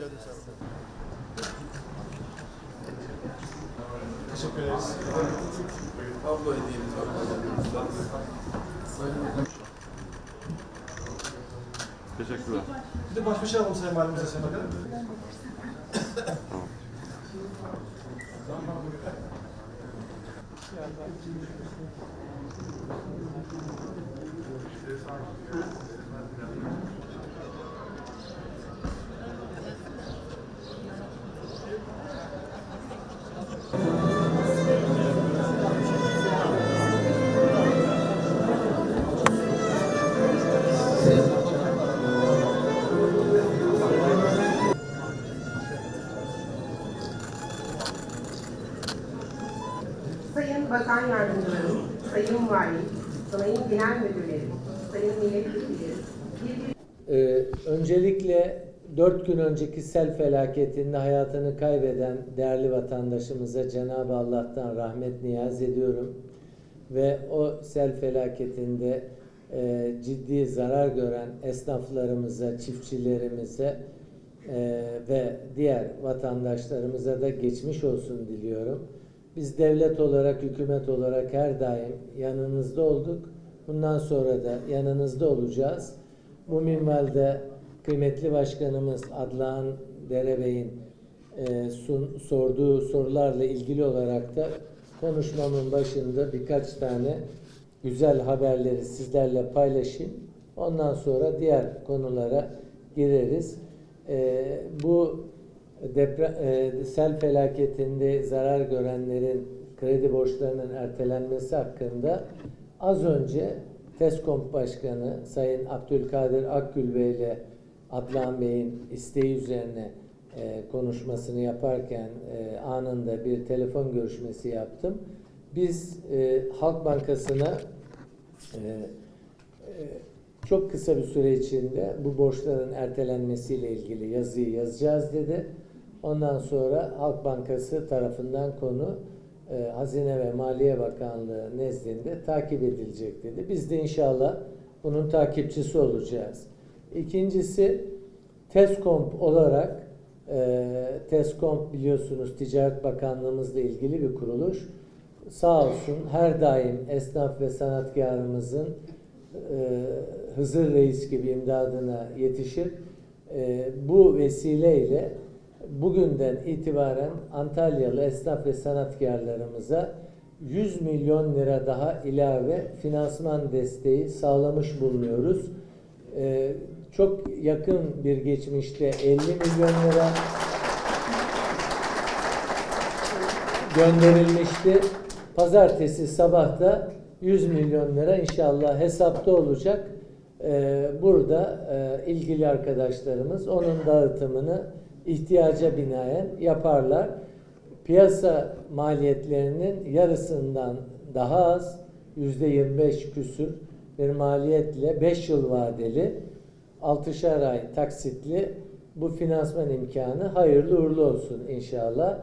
geldin sen. Teşekkür ederiz. Tablo hediyemiz var. Teşekkürler. Bir de baş başa alalım Sayın Valimize Sayın Bakanım. Sayın Bakan Yardımcılarım, Sayın Valim, Sayın Genel Müdürlerim, Sayın Milletvekilleri, bir Ee, öncelikle 4 gün önceki sel felaketinde hayatını kaybeden değerli vatandaşımıza Cenab-ı Allah'tan rahmet niyaz ediyorum. Ve o sel felaketinde e, ciddi zarar gören esnaflarımıza, çiftçilerimize e, ve diğer vatandaşlarımıza da geçmiş olsun diliyorum. Biz devlet olarak, hükümet olarak her daim yanınızda olduk. Bundan sonra da yanınızda olacağız. Bu minvalde kıymetli başkanımız Adnan Derebey'in e, sun, sorduğu sorularla ilgili olarak da konuşmamın başında birkaç tane güzel haberleri sizlerle paylaşayım. Ondan sonra diğer konulara gireriz. E, bu deprem, e, sel felaketinde zarar görenlerin kredi borçlarının ertelenmesi hakkında az önce TESKOM Başkanı Sayın Abdülkadir Akgül Bey ile Adnan Bey'in isteği üzerine e, konuşmasını yaparken e, anında bir telefon görüşmesi yaptım. Biz e, Halk Bankası'na e, e, çok kısa bir süre içinde bu borçların ertelenmesiyle ilgili yazıyı yazacağız dedi. Ondan sonra Halk Bankası tarafından konu e, Hazine ve Maliye Bakanlığı nezdinde takip edilecek dedi. Biz de inşallah bunun takipçisi olacağız. İkincisi TESKOMP olarak e, TESKOMP biliyorsunuz Ticaret Bakanlığımızla ilgili bir kuruluş. Sağ olsun her daim esnaf ve sanatkarımızın e, Hızır Reis gibi imdadına yetişip e, bu vesileyle bugünden itibaren Antalyalı esnaf ve sanatkarlarımıza 100 milyon lira daha ilave finansman desteği sağlamış bulunuyoruz. E, çok yakın bir geçmişte 50 milyon lira gönderilmişti. Pazartesi sabah da 100 milyon lira inşallah hesapta olacak. Ee, burada e, ilgili arkadaşlarımız onun dağıtımını ihtiyaca binaen yaparlar. Piyasa maliyetlerinin yarısından daha az %25 küsür bir maliyetle 5 yıl vadeli 6'şar ay taksitli bu finansman imkanı hayırlı uğurlu olsun inşallah.